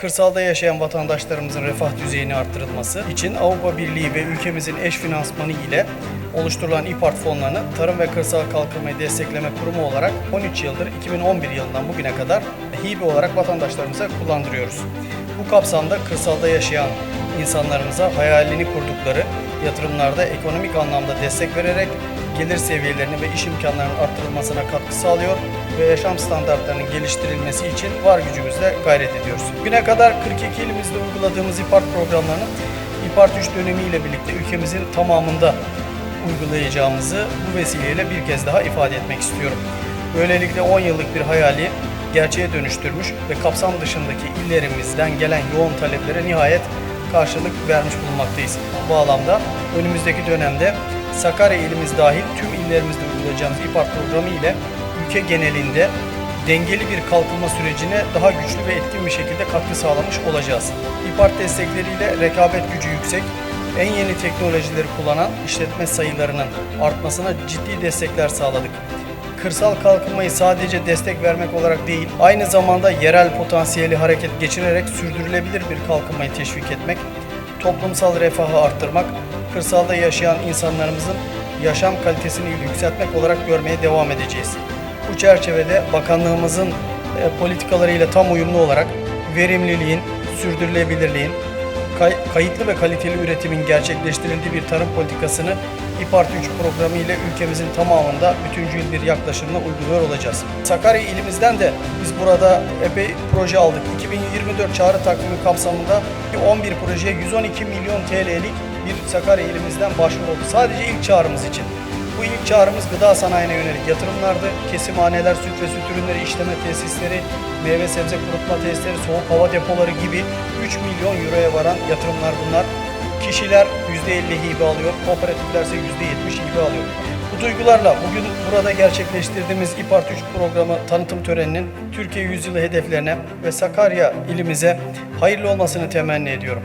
Kırsalda yaşayan vatandaşlarımızın refah düzeyini arttırılması için Avrupa Birliği ve ülkemizin eş finansmanı ile oluşturulan İPART fonlarını Tarım ve Kırsal Kalkınmayı Destekleme Kurumu olarak 13 yıldır 2011 yılından bugüne kadar hibe olarak vatandaşlarımıza kullandırıyoruz. Bu kapsamda kırsalda yaşayan insanlarımıza hayalini kurdukları yatırımlarda ekonomik anlamda destek vererek gelir seviyelerini ve iş imkanlarının arttırılmasına katkı sağlıyor ve yaşam standartlarının geliştirilmesi için var gücümüzle gayret ediyoruz. Güne kadar 42 ilimizde uyguladığımız İPART programlarının İPART 3 dönemiyle birlikte ülkemizin tamamında uygulayacağımızı bu vesileyle bir kez daha ifade etmek istiyorum. Böylelikle 10 yıllık bir hayali gerçeğe dönüştürmüş ve kapsam dışındaki illerimizden gelen yoğun taleplere nihayet karşılık vermiş bulunmaktayız. Bu bağlamda önümüzdeki dönemde Sakarya ilimiz dahil tüm illerimizde uygulayacağımız İPART programı ile ülke genelinde dengeli bir kalkınma sürecine daha güçlü ve etkin bir şekilde katkı sağlamış olacağız. İPART destekleriyle rekabet gücü yüksek, en yeni teknolojileri kullanan işletme sayılarının artmasına ciddi destekler sağladık. Kırsal kalkınmayı sadece destek vermek olarak değil, aynı zamanda yerel potansiyeli hareket geçirerek sürdürülebilir bir kalkınmayı teşvik etmek, toplumsal refahı arttırmak, kırsalda yaşayan insanlarımızın yaşam kalitesini yükseltmek olarak görmeye devam edeceğiz. Bu çerçevede bakanlığımızın e, politikalarıyla tam uyumlu olarak verimliliğin, sürdürülebilirliğin, kay- kayıtlı ve kaliteli üretimin gerçekleştirildiği bir tarım politikasını İPART 3 programı ile ülkemizin tamamında bütüncül bir yaklaşımla uyguluyor olacağız. Sakarya ilimizden de biz burada epey proje aldık. 2024 çağrı takvimi kapsamında 11 projeye 112 milyon TL'lik bir Sakarya ilimizden başvuru. Sadece ilk çağrımız için. Bu ilk çağrımız gıda sanayine yönelik yatırımlardı. Kesimhaneler, süt ve süt ürünleri işleme tesisleri, meyve sebze kurutma tesisleri, soğuk hava depoları gibi 3 milyon euroya varan yatırımlar bunlar. Kişiler %50 hibe alıyor, kooperatiflerse %70 hibe alıyor. Bu duygularla bugün burada gerçekleştirdiğimiz İPART 3 programı tanıtım töreninin Türkiye yüzyılı hedeflerine ve Sakarya ilimize hayırlı olmasını temenni ediyorum.